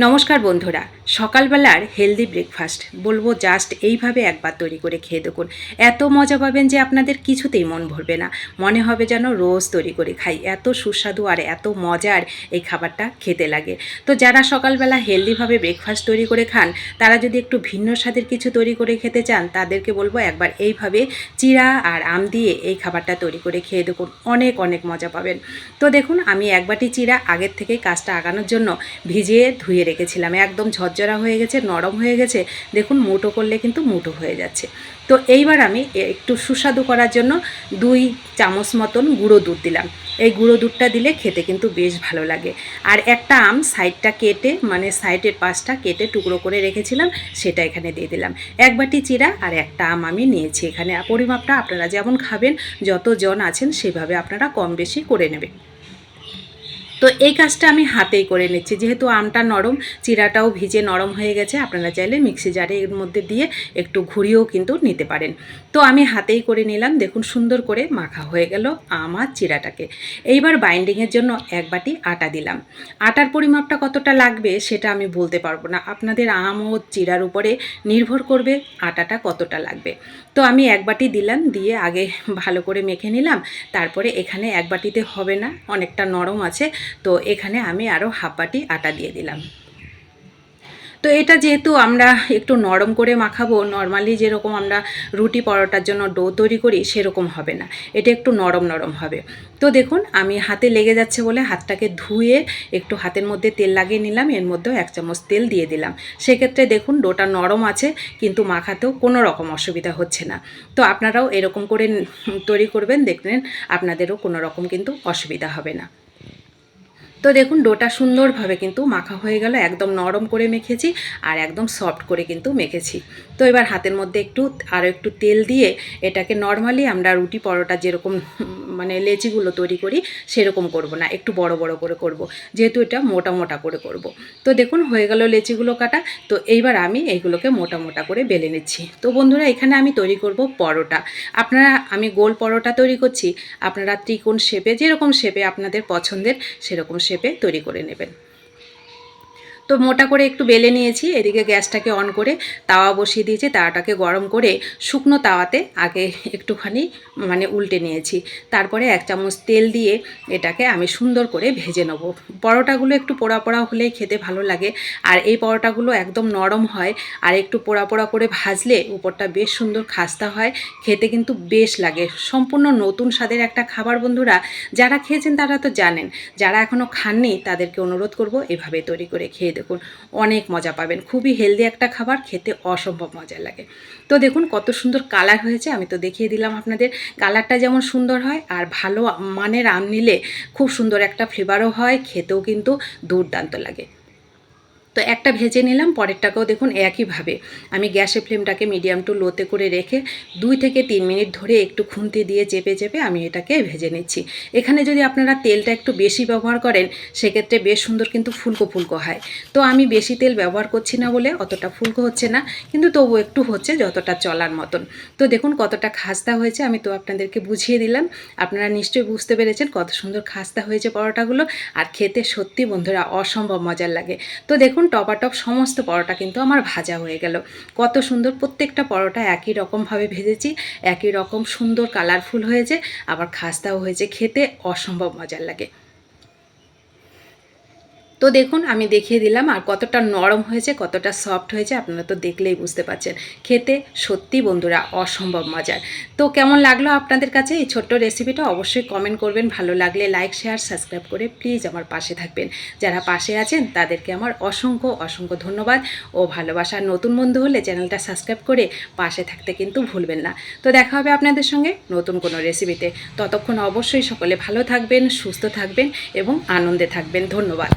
নমস্কার বন্ধুরা সকালবেলার হেলদি ব্রেকফাস্ট বলব জাস্ট এইভাবে একবার তৈরি করে খেয়ে দেখুন। এত মজা পাবেন যে আপনাদের কিছুতেই মন ভরবে না। মনে হবে যেন রোজ তৈরি করে খাই। এত সুস্বাদু আর এত মজার এই খাবারটা খেতে লাগে। তো যারা সকালবেলা হেলদিভাবে ব্রেকফাস্ট তৈরি করে খান, তারা যদি একটু ভিন্ন স্বাদের কিছু তৈরি করে খেতে চান, তাদেরকে বলব একবার এইভাবে চিরা আর আম দিয়ে এই খাবারটা তৈরি করে খেয়ে দেখুন। অনেক অনেক মজা পাবেন। তো দেখুন, আমি এক বাটি চিরা আগের থেকেই কাজটা আগানোর জন্য ভিজিয়ে ধুয়ে রেখেছিলাম। একদম ঝরঝরা হয়ে গেছে, নরম হয়ে গেছে, দেখুন মুটো করলে কিন্তু মুটো হয়ে যাচ্ছে। তো এইবার আমি একটু সুস্বাদু করার জন্য দুই চামচ মতন গুঁড়ো দুধ দিলাম। এই গুঁড়ো দুধটা দিলে খেতে কিন্তু বেশ ভালো লাগে। আর একটা আম সাইডটা কেটে মানে সাইডের পাশটা কেটে টুকরো করে রেখেছিলাম, সেটা এখানে দিয়ে দিলাম। এক বাটি চিরা আর একটা আম আমি নিয়েছি এখানে। পরিমাপটা আপনারা যেমন খাবেন, যতজন আছেন সেভাবে আপনারা কম বেশি করে নেবেন। তো এই কাজটা আমি হাতেই করে নিচ্ছি। যেহেতু আমটা নরম, চিরাটাও ভিজে নরম হয়ে গেছে, আপনারা চাইলে মিক্সি জারে এর মধ্যে দিয়ে একটু ঘুরিয়েও কিন্তু নিতে পারেন। তো আমি হাতেই করে নিলাম, দেখুন সুন্দর করে মাখা হয়ে গেল আমার চিরাটাকে। এইবার বাইন্ডিংয়ের জন্য এক বাটি আটা দিলাম। আটার পরিমাপটা কতটা লাগবে সেটা আমি বলতে পারব না। আপনাদের আম ও চিরার উপরে নির্ভর করবে আটাটা কতটা লাগবে। তো আমি এক বাটি দিলাম, দিয়ে আগে ভালো করে মেখে নিলাম, তারপরে এখানে এক বাটিতে হবে না, অনেকটা নরম আছে তো এখানে আমি আরও হাফবাটি আটা দিয়ে দিলাম। তো এটা যেহেতু আমরা একটু নরম করে মাখাবো নর্মালি যেরকম আমরা রুটি পরোটার জন্য ডো তৈরি করি, সেরকম হবে না। এটা একটু নরম নরম হবে। তো দেখুন, আমি হাতে লেগে যাচ্ছে বলে হাতটাকে ধুয়ে একটু হাতের মধ্যে তেল লাগিয়ে নিলাম, এর মধ্যেও এক চামচ তেল দিয়ে দিলাম। সেক্ষেত্রে দেখুন ডোটা নরম আছে, কিন্তু মাখাতেও কোনো রকম অসুবিধা হচ্ছে না। তো আপনারাও এরকম করে তৈরি করবেন, দেখবেন আপনাদেরও কোনো রকম কিন্তু অসুবিধা হবে না। তো দেখুন, ডোটা সুন্দরভাবে কিন্তু মাখা হয়ে গেল, একদম নরম করে মেখেছি আর একদম সফট করে কিন্তু মেখেছি। তো এবার হাতের মধ্যে একটু আরও একটু তেল দিয়ে এটাকে নর্মালি আমরা রুটি পরোটা যেরকম মানে লেচিগুলো তৈরি করি, সেরকম করব না। একটু বড় বড় করে করব। যেহেতু এটা মোটা মোটা করে করব। তো দেখুন, হয়ে গেল লেচিগুলো কাটা। তো এইবার আমি এইগুলোকে মোটা মোটা করে বেলে নিচ্ছি। তো বন্ধুরা, এখানে আমি তৈরি করব পরোটা। আপনারা, আমি গোল পরোটা তৈরি করছি। আপনারা ত্রিকোণ শেপে, যেরকম শেপে আপনাদের পছন্দের, সেরকম শেপে তৈরি করে নেবেন। তো মোটা করে একটু বেলে নিয়েছি, এদিকে গ্যাসটাকে অন করে তাওয়া বসিয়ে দিয়েছি, তাওয়াটাকে গরম করে শুকনো তাওয়াতে আগে একটুখানি মানে উল্টে নিয়েছি। তারপরে এক চামচ তেল দিয়ে এটাকে আমি সুন্দর করে ভেজে নেব। পরোটাগুলো একটু পোড়া পোড়া হলেই খেতে ভালো লাগে। আর এই পরোটাগুলো একদম নরম হয় আর একটু পোড়া পোড়া করে ভাজলে উপরটা বেশ সুন্দর খাস্তা হয়, খেতে কিন্তু বেশ লাগে। সম্পূর্ণ নতুন স্বাদের একটা খাবার বন্ধুরা, যারা খেয়েছেন তারা তো জানেন, যারা এখনও খাননি তাদেরকে অনুরোধ করব এভাবে তৈরি করে খেয়ে দেখুন, অনেক মজা পাবেন। খুবই হেলদি একটা খাবার, খেতে অসম্ভব মজা লাগে। তো দেখুন, কত সুন্দর কালার হয়েছে, আমি তো দেখিয়ে দিলাম আপনাদের। কালারটা যেমন সুন্দর হয়, আর ভালো মানের আম নিলে খুব সুন্দর একটা ফ্লেভারও হয়, খেতেও কিন্তু দুর্দান্ত লাগে। তো একটা ভেজে নিলাম, পরেরটাকেও দেখুন একইভাবে। আমি গ্যাসের ফ্লেমটাকে মিডিয়াম টু লোতে করে রেখে দুই থেকে তিন মিনিট ধরে একটু খুন্তি দিয়ে চেপে চেপে আমি এটাকে ভেজে নিচ্ছি। এখানে যদি আপনারা তেলটা একটু বেশি ব্যবহার করেন, সেক্ষেত্রে বেশ সুন্দর কিন্তু ফুলকো ফুলকো হয়। তো আমি বেশি তেল ব্যবহার করছি না বলে অতটা ফুলকো হচ্ছে না, কিন্তু তবু একটু হচ্ছে যতটা চলার মতন। তো দেখুন কতটা খাস্তা হয়েছে, আমি তো আপনাদেরকে বুঝিয়ে দিলাম। আপনারা নিশ্চয়ই বুঝতে পেরেছেন কত সুন্দর খাস্তা হয়েছে পরোটাগুলো, আর খেতে সত্যি বন্ধুরা অসম্ভব মজার লাগে। তো দেখুন টপাটপ সমস্ত পরোটা কিন্তু আমার ভাজা হয়ে গেল। কত সুন্দর প্রত্যেকটা পরোটা একই রকমভাবে ভেজেছি, একই রকম সুন্দর কালারফুল হয়েছে, আবার খাস্তাও হয়েছে, খেতে অসম্ভব মজার লাগে। তো দেখুন, আমি দেখিয়ে দিলাম আর কতটা নরম হয়েছে, কতটা সফট হয়েছে, আপনারা তো দেখলেই বুঝতে পারছেন। খেতে সত্যি বন্ধুরা অসম্ভব মজার। তো কেমন লাগল আপনাদের কাছে এই ছোট্ট রেসিপিটা অবশ্যই কমেন্ট করবেন। ভালো লাগলে লাইক শেয়ার সাবস্ক্রাইব করে প্লিজ আমার পাশে থাকবেন। যারা পাশে আছেন, তাদেরকে আমার অসংখ্য অসংখ্য ধন্যবাদ ও ভালোবাসার নতুন বন্ধু হলে চ্যানেলটা সাবস্ক্রাইব করে পাশে থাকতে কিন্তু ভুলবেন না। তো দেখা হবে আপনাদের সঙ্গে নতুন কোনো রেসিপিতে ততক্ষণ অবশ্যই সকলে ভালো থাকবেন, সুস্থ থাকবেন এবং আনন্দে থাকবেন। ধন্যবাদ।